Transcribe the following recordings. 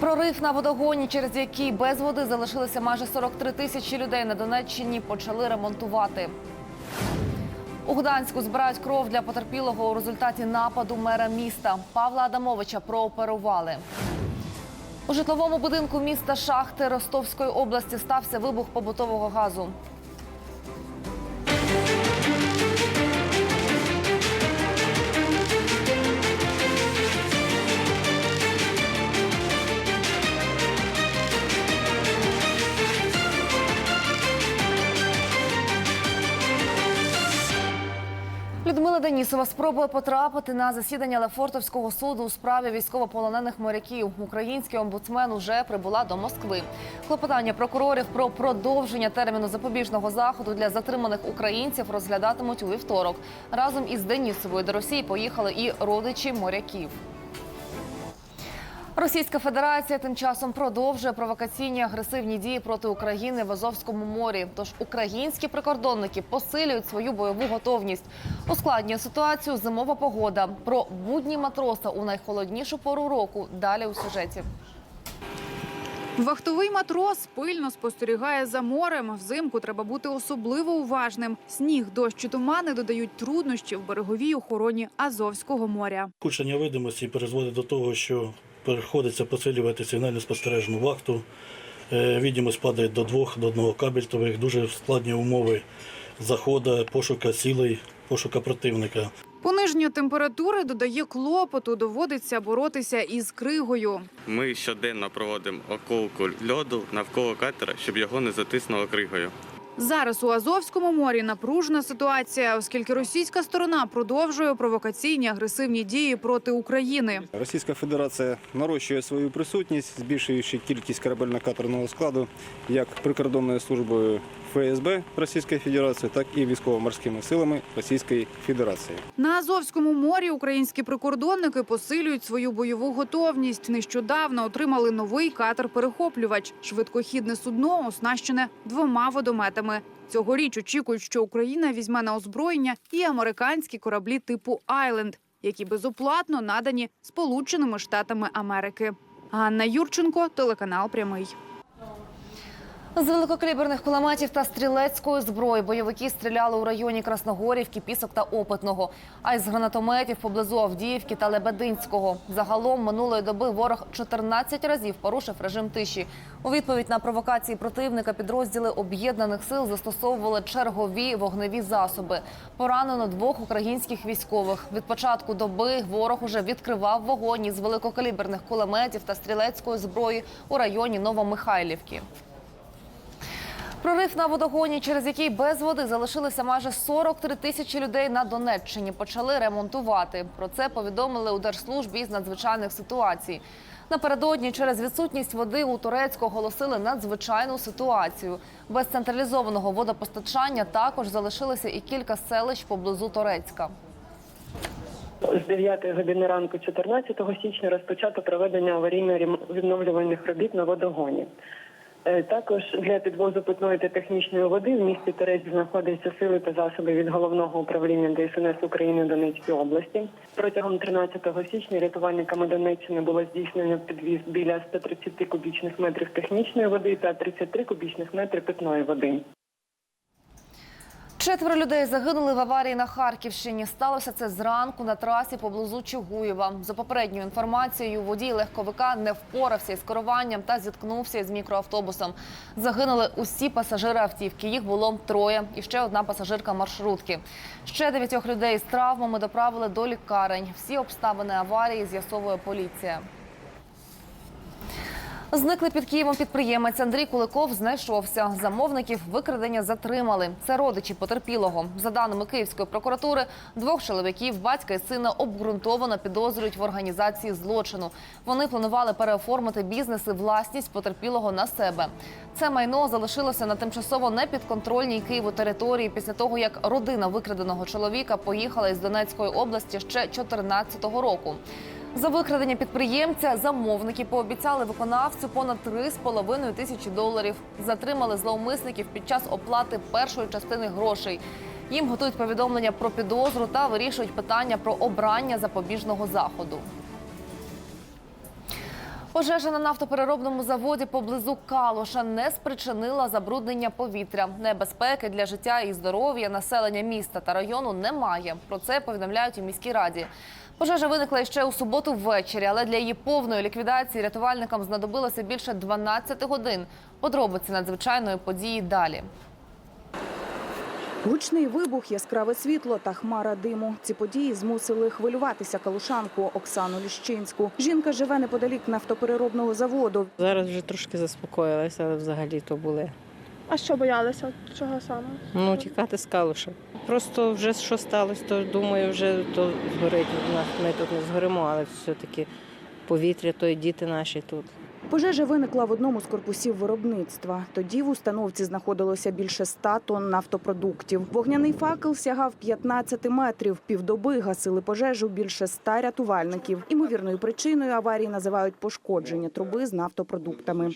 Прорив на водогоні, через який без води залишилися майже 43 тисячі людей на Донеччині, почали ремонтувати. У Гданську збирають кров для потерпілого у результаті нападу мера міста. Павла Адамовича прооперували. У житловому будинку міста Шахти Ростовської області стався вибух побутового газу. Денісова спробує потрапити на засідання Лефортовського суду у справі військовополонених моряків. Український омбудсмен уже прибула до Москви. Клопотання прокурорів про продовження терміну запобіжного заходу для затриманих українців розглядатимуть у вівторок. Разом із Денісовою до Росії поїхали і родичі моряків. Російська Федерація тим часом продовжує провокаційні агресивні дії проти України в Азовському морі. Тож українські прикордонники посилюють свою бойову готовність. Ускладнює ситуацію зимова погода. Про будні матроса у найхолоднішу пору року. Далі у сюжеті. Вахтовий матрос пильно спостерігає за морем. Взимку треба бути особливо уважним. Сніг, дощ і тумани додають труднощів береговій охороні Азовського моря. Кучення видимості призводить до того, що приходиться посилювати сигнально спостережну вахту. Е, Відомість падає до двох, до одного кабельтових, дуже складні умови заходу, пошука цілей, пошука противника. Пониження температури додає клопоту. Доводиться боротися із кригою. Ми щоденно проводимо околку льоду навколо катера, щоб його не затиснуло кригою. Зараз у Азовському морі напружена ситуація, оскільки російська сторона продовжує провокаційні агресивні дії проти України. Російська Федерація нарощує свою присутність, збільшуючи кількість корабельно-катерного складу як прикордонною службою ФСБ Російської Федерації, так і військово-морськими силами Російської Федерації. На Азовському морі українські прикордонники посилюють свою бойову готовність. Нещодавно отримали новий катер-перехоплювач. Швидкохідне судно оснащене двома водометами. Цьогоріч очікують, що Україна візьме на озброєння і американські кораблі типу Айленд, які безоплатно надані Сполученими Штатами Америки. Ганна Юрченко, телеканал Прямий. З великокаліберних кулеметів та стрілецької зброї бойовики стріляли у районі Красногорівки, Пісок та Опитного, а із гранатометів поблизу Авдіївки та Лебединського. Загалом минулої доби ворог 14 разів порушив режим тиші. У відповідь на провокації противника підрозділи об'єднаних сил застосовували чергові вогневі засоби. Поранено двох українських військових. Від початку доби ворог уже відкривав вогонь із великокаліберних кулеметів та стрілецької зброї у районі Новомихайлівки. Прорив на водогоні, через який без води залишилися майже 43 тисячі людей на Донеччині, почали ремонтувати. Про це повідомили у Держслужбі з надзвичайних ситуацій. Напередодні через відсутність води у Турецьку оголосили надзвичайну ситуацію. Без централізованого водопостачання також залишилися і кілька селищ поблизу Торецька. З 9 години ранку 14 січня розпочато проведення аварійно-відновлювальних робіт на водогоні. Е, Також для підвозу питної та технічної води в місті Терець знаходяться сили та засоби від головного управління ДСНС України Донецької області. Протягом 13 січня рятувальниками Донеччини було здійснено підвіз біля 130 кубічних метрів технічної води та 33 кубічних метрів питної води. Четверо людей загинули в аварії на Харківщині. Сталося це зранку на трасі поблизу Чугуєва. За попередньою інформацією, водій легковика не впорався із керуванням та зіткнувся із мікроавтобусом. Загинули усі пасажири автівки. Їх було троє. І ще одна пасажирка маршрутки. Ще дев'ятьох людей з травмами доправили до лікарень. Всі обставини аварії з'ясовує поліція. Зникли під Києвом підприємець Андрій Куликов знайшовся. Замовників викрадення затримали. Це родичі потерпілого. За даними Київської прокуратури, двох чоловіків, батька і сина, обґрунтовано підозрюють в організації злочину. Вони планували переоформити бізнес і власність потерпілого на себе. Це майно залишилося на тимчасово непідконтрольній Києву території після того, як родина викраденого чоловіка поїхала із Донецької області ще 2014 року. За викрадення підприємця замовники пообіцяли виконавцю понад 3,5 тисячі доларів. Затримали зловмисників під час оплати першої частини грошей. Їм готують повідомлення про підозру та вирішують питання про обрання запобіжного заходу. Пожежа на нафтопереробному заводі поблизу Калуша не спричинила забруднення повітря. Небезпеки для життя і здоров'я населення міста та району немає. Про це повідомляють у міській раді. Пожежа виникла ще у суботу ввечері, але для її повної ліквідації рятувальникам знадобилося більше 12 годин. Подробиці надзвичайної події далі. Гучний вибух, яскраве світло та хмара диму. Ці події змусили хвилюватися калушанку Оксану Ліщинську. Жінка живе неподалік нафтопереробного заводу. Зараз вже трошки заспокоїлася, але взагалі то були. А що боялися? Чого саме? Ну, тікати з калуша. Просто вже що сталося, то думаю, вже то згорить. Ми тут не згоримо, але все-таки повітря, то і діти наші тут. Пожежа виникла в одному з корпусів виробництва. Тоді в установці знаходилося більше 100 тонн нафтопродуктів. Вогняний факел сягав 15 метрів. Півдоби гасили пожежу більше 100 рятувальників. Імовірною причиною аварії називають пошкодження труби з нафтопродуктами.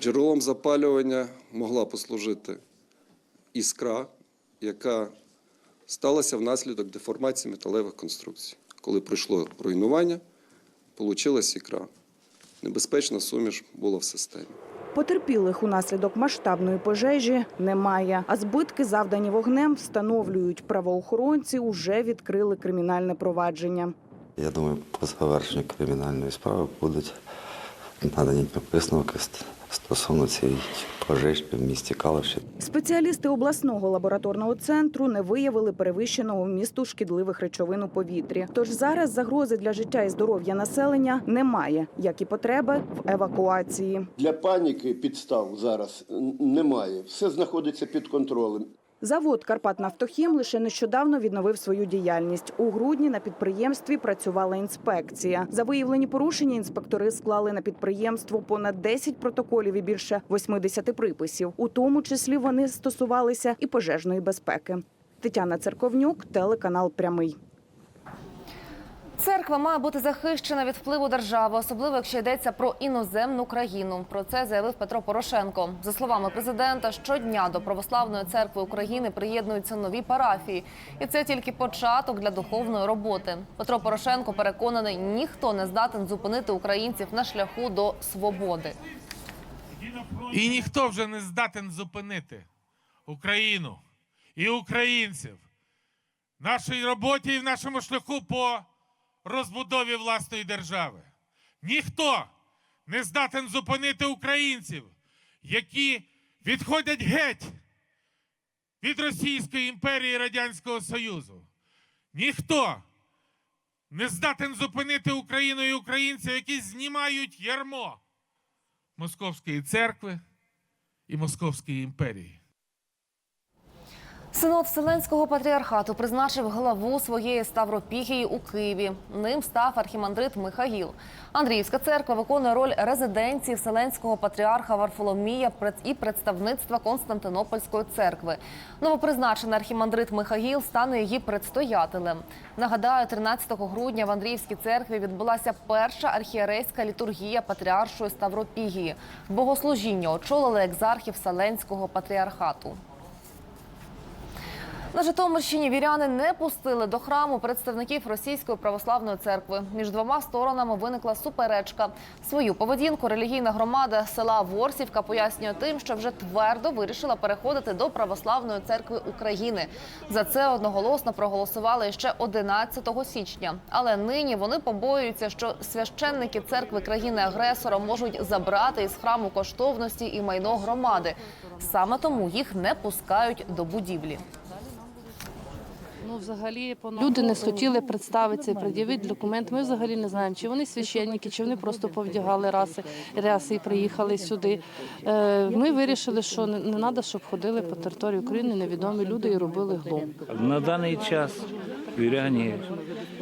Джерелом запалювання могла послужити іскра, яка сталася внаслідок деформації металевих конструкцій. Коли пройшло руйнування, получилась ікра. Небезпечна суміш була в системі. Потерпілих унаслідок масштабної пожежі немає. А збитки, завдані вогнем, встановлюють правоохоронці. Уже відкрили кримінальне провадження. Я думаю, по завершенню кримінальної справи будуть надані висновки стосовно цієї пожежі в місті Калуші. Спеціалісти обласного лабораторного центру не виявили перевищеного вмісту шкідливих речовин у повітрі. Тож зараз загрози для життя і здоров'я населення немає, як і потреби в евакуації. Для паніки підстав зараз немає. Все знаходиться під контролем. Завод «Карпатнафтохім» лише нещодавно відновив свою діяльність. У грудні на підприємстві працювала інспекція. За виявлені порушення інспектори склали на підприємство понад 10 протоколів і більше 80 приписів. У тому числі вони стосувалися і пожежної безпеки. Тетяна Церковнюк, телеканал Прямий. Церква має бути захищена від впливу держави, особливо якщо йдеться про іноземну країну. Про це заявив Петро Порошенко. За словами президента, щодня до православної церкви України приєднуються нові парафії, і це тільки початок для духовної роботи. Петро Порошенко переконаний, ніхто не здатен зупинити українців на шляху до свободи. І ніхто вже не здатен зупинити Україну і українців в нашій роботі і в нашому шляху по розбудові власної держави. Ніхто не здатен зупинити українців, які відходять геть від Російської імперії і Радянського Союзу. Ніхто не здатен зупинити Україну і українців, які знімають ярмо Московської церкви і Московської імперії. Синод Вселенського патріархату призначив главу своєї Ставропігії у Києві. Ним став архімандрит Михаїл. Андріївська церква виконує роль резиденції Вселенського патріарха Варфоломія і представництва Константинопольської церкви. Новопризначений архімандрит Михаїл стане її предстоятелем. Нагадаю, 13 грудня в Андріївській церкві відбулася перша архієрейська літургія патріаршої Ставропігії. Богослужіння очолили екзархи Вселенського патріархату. На Житомирщині віряни не пустили до храму представників Російської православної церкви. Між двома сторонами виникла суперечка. Свою поведінку релігійна громада села Ворсівка пояснює тим, що вже твердо вирішила переходити до православної церкви України. За це одноголосно проголосували ще 11 січня. Але нині вони побоюються, що священники церкви країни-агресора можуть забрати із храму коштовності і майно громади. Саме тому їх не пускають до будівлі. Ну, взагалі, люди не схотіли представитися, пред'явити документ. Ми взагалі не знаємо, чи вони священники, чи вони просто повдягали раси, ряси і приїхали сюди. Е, Ми вирішили, що не, не треба, щоб ходили по території України невідомі люди і робили глум. На даний час віряні,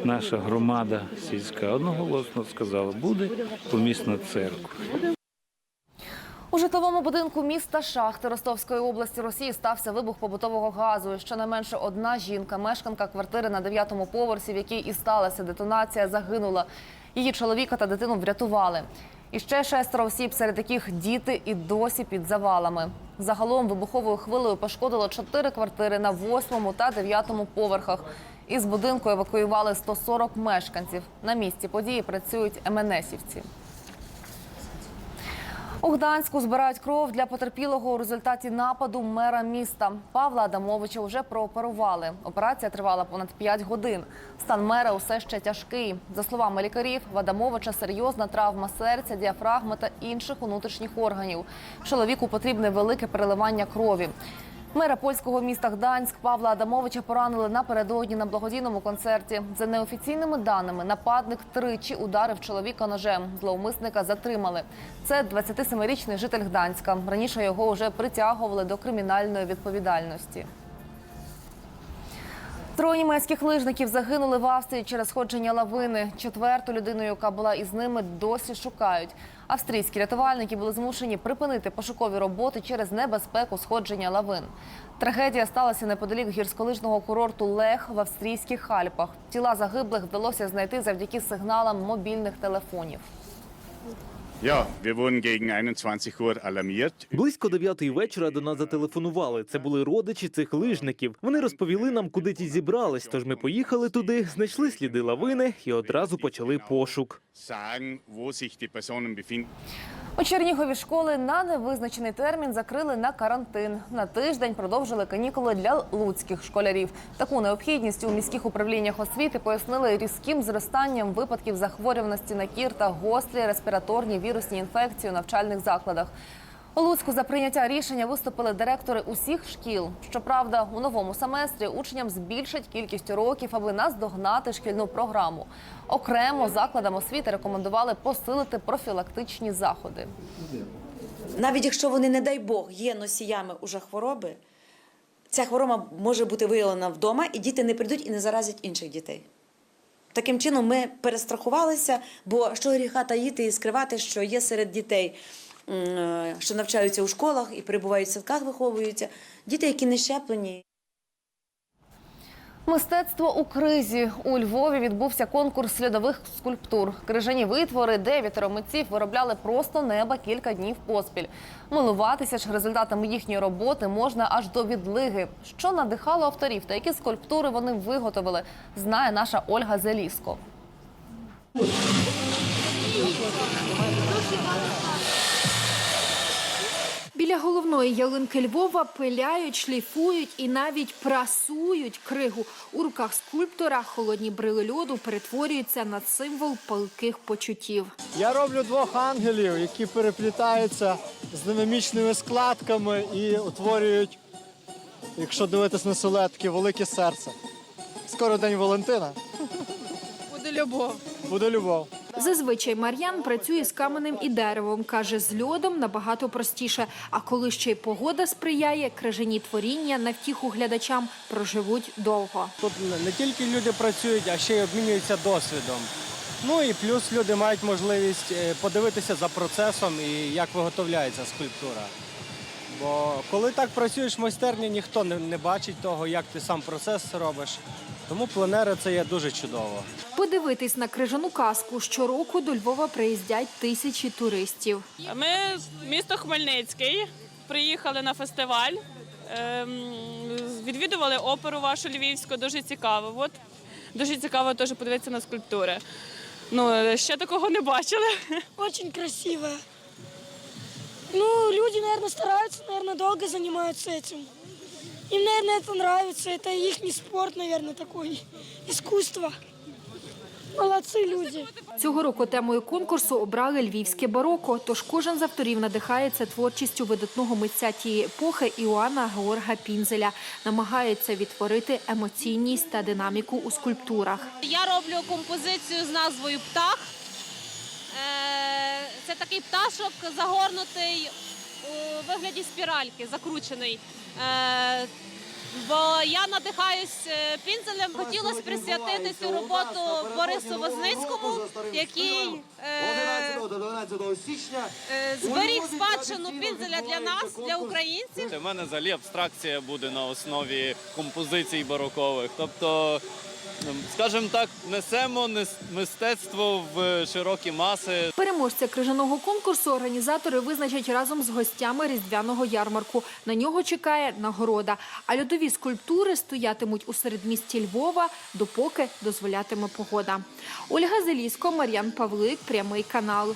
наша громада сільська одноголосно сказала, буде помісна церква. У житловому будинку міста Шахти Ростовської області Росії стався вибух побутового газу. Щонайменше одна жінка, мешканка квартири на дев'ятому поверсі, в якій і сталася детонація, загинула. Її чоловіка та дитину врятували. І ще шестеро осіб, серед яких діти і досі під завалами. Загалом вибуховою хвилею пошкодило чотири квартири на восьмому та дев'ятому поверхах. Із будинку евакуювали 140 мешканців. На місці події працюють МНСівці. У Гданську збирають кров для потерпілого у результаті нападу мера міста. Павла Адамовича вже прооперували. Операція тривала понад 5 годин. Стан мера усе ще тяжкий. За словами лікарів, в Адамовича серйозна травма серця, діафрагми та інших внутрішніх органів. Чоловіку потрібне велике переливання крові. Мера польського міста Гданськ Павла Адамовича поранили напередодні на благодійному концерті. За неофіційними даними, нападник тричі ударив чоловіка ножем. Зловмисника затримали. Це 27-річний житель Гданська. Раніше його вже притягували до кримінальної відповідальності. Троє німецьких лижників загинули в Австрії через сходження лавини. Четверту людину, яка була із ними, досі шукають. Австрійські рятувальники були змушені припинити пошукові роботи через небезпеку сходження лавин. Трагедія сталася неподалік гірськолижного курорту Лех в австрійських Альпах. Тіла загиблих вдалося знайти завдяки сигналам мобільних телефонів. Близько дев'ятої вечора до нас зателефонували. Це були родичі цих лижників. Вони розповіли нам, куди ті зібрались. Тож ми поїхали туди, знайшли сліди лавини і одразу почали пошук. У Чернігові школи на невизначений термін закрили на карантин. На тиждень продовжили канікули для луцьких школярів. Таку необхідність у міських управліннях освіти пояснили різким зростанням випадків захворюваності на кір та гострі респіраторні вірусні інфекції у навчальних закладах. У Луцьку за прийняття рішення виступили директори усіх шкіл. Щоправда, у новому семестрі учням збільшать кількість уроків, аби наздогнати шкільну програму. Окремо закладам освіти рекомендували посилити профілактичні заходи. Навіть якщо вони, не дай Бог, є носіями уже хвороби, ця хвороба може бути виявлена вдома, і діти не прийдуть і не заразять інших дітей. Таким чином, ми перестрахувалися, бо що гріха таїти і скривати, що є серед дітей, що навчаються у школах і перебувають в садках, виховуються, діти, які не щеплені. Мистецтво у кризі у Львові відбувся конкурс слідових скульптур. Крижані витвори дев'ятеро митців виробляли просто неба кілька днів поспіль. Милуватися ж результатами їхньої роботи можна аж до відлиги. Що надихало авторів та які скульптури вони виготовили, знає наша Ольга Зеліско. Біля головної ялинки Львова пиляють, шліфують і навіть прасують кригу. У руках скульптора холодні брили льоду перетворюються на символ палких почуттів. Я роблю двох ангелів, які переплітаються з динамічними складками і утворюють, якщо дивитись на таке велике серце. Скоро день Валентина. Буде любов. Буде любов. Зазвичай Мар'ян працює з каменем і деревом. Каже, з льодом набагато простіше. А коли ще й погода сприяє, крижані творіння на втіху глядачам проживуть довго. Тут не тільки люди працюють, а ще й обмінюються досвідом. Ну і плюс люди мають можливість е, подивитися за процесом і як виготовляється скульптура. Бо коли так працюєш в майстерні, ніхто не, не бачить того, як ти сам процес робиш. Тому пленери це є дуже чудово. Подивитись на крижану казку щороку до Львова приїздять тисячі туристів. Ми місто Хмельницький. Приїхали на фестиваль, ем, відвідували оперу вашу львівську, дуже цікаво. От дуже цікаво теж подивитися на скульптури. Ну, ще такого не бачили. Очень красиво. Ну, люди, наверное, стараются, наверное, долго занимаются этим. Им, наверное, это нравится. Это их спорт, наверное, такой. Искусство. Молодцы люди. Цього року темою конкурсу обрали львівське бароко. Тож кожен з авторів надихається творчістю видатного митця тієї епохи Іоанна Георга Пінзеля. Намагається відтворити емоційність та динаміку у скульптурах. Я роблю композицію з назвою Птах. Е, Це такий пташок загорнутий у вигляді спіральки, закручений. Е, Бо я надихаюсь е, пінзелем. Хотілося присвятити цю роботу Борису Возницькому, який е, е, зберіг спадщину пінзеля для нас, для українців. У мене взагалі абстракція буде на основі композицій барокових. Тобто, скажімо так, несемо мистецтво в широкі маси. Переможця крижаного конкурсу організатори визначать разом з гостями різдвяного ярмарку. На нього чекає нагорода. А льодові скульптури стоятимуть у середмісті Львова, допоки дозволятиме погода. Ольга Зелісько, Мар'ян Павлик, прямий канал.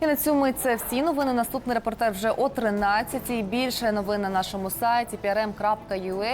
І на цьому це всі новини. Наступний репортер вже о 13-й. Більше новин на нашому сайті prm.ua.